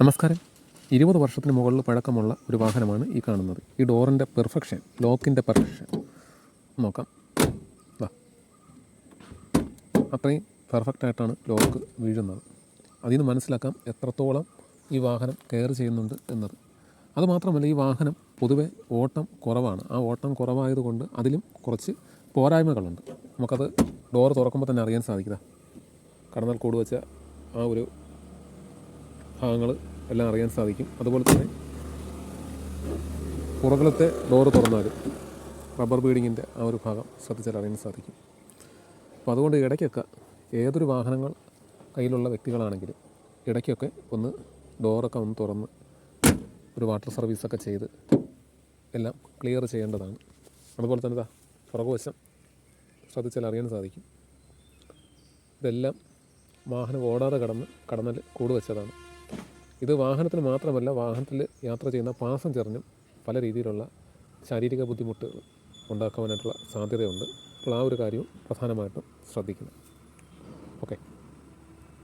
നമസ്കാരം. ഇരുപത് വർഷത്തിന് മുകളിൽ പഴക്കമുള്ള ഒരു വാഹനമാണ് ഈ കാണുന്നത്. ഈ ഡോറിന്റെ പെർഫെക്ഷൻ ലോക്കിന്റെ പെർഫെക്ഷൻ. നോക്കാം. വാ അത്രയും പെർഫെക്റ്റ് ആയിട്ടാണ് ലോക്ക് വീഴുന്നത്. അതിൽ നിന്ന് മനസ്സിലാക്കാം എത്രത്തോളം ഈ വാഹനം കെയർ ചെയ്യുന്നുണ്ട് എന്നത്. അതുമാത്രമല്ല ഈ വാഹനം പൊതുവെ ഓട്ടം കുറവാണ്. ആ ഓട്ടം കുറവായതുകൊണ്ട് അതിലും കുറച്ച് പോരായ്മകളുണ്ട്. നമുക്കത് ഡോർ തുറക്കുമ്പോൾ തന്നെ അറിയാൻ സാധിക്കുക കടന്നൽ കൂട് വെച്ച ആ ഒരു ഭാഗങ്ങൾ എല്ലാം അറിയാൻ സാധിക്കും. അതുപോലെ തന്നെ പുറകിലത്തെ ഡോറ് തുറന്നാലും റബ്ബർ ബീഡിങ്ങിന്റെ ആ ഒരു ഭാഗം ശ്രദ്ധിച്ചാൽ അറിയാൻ സാധിക്കും. അപ്പോൾ അതുകൊണ്ട് ഇടയ്ക്കൊക്കെ ഏതൊരു വാഹനങ്ങൾ കയ്യിലുള്ള വ്യക്തികളാണെങ്കിലും ഇടയ്ക്കൊക്കെ ഒന്ന് ഡോറൊക്കെ ഒന്ന് തുറന്ന് ഒരു വാട്ടർ സർവീസൊക്കെ ചെയ്ത് എല്ലാം ക്ലിയർ ചെയ്യേണ്ടതാണ്. അതുപോലെ തന്നെ പുറകുവശം ശ്രദ്ധിച്ചാൽ അറിയാൻ സാധിക്കും. ഇതെല്ലാം വാഹനം ഓടാതെ കടന്ന് കടന്നൽ കൂട് വെച്ചതാണ് ഇത് വാഹനത്തിന് മാത്രമല്ല വാഹനത്തിൽ യാത്ര ചെയ്യുന്ന പാസഞ്ചറിനും പല രീതിയിലുള്ള ശാരീരിക ബുദ്ധിമുട്ട് ഉണ്ടാക്കുവാനായിട്ടുള്ള സാധ്യതയുണ്ട്. അപ്പോൾ ആ ഒരു കാര്യവും പ്രധാനമായിട്ടും ശ്രദ്ധിക്കണം. ഓക്കെ.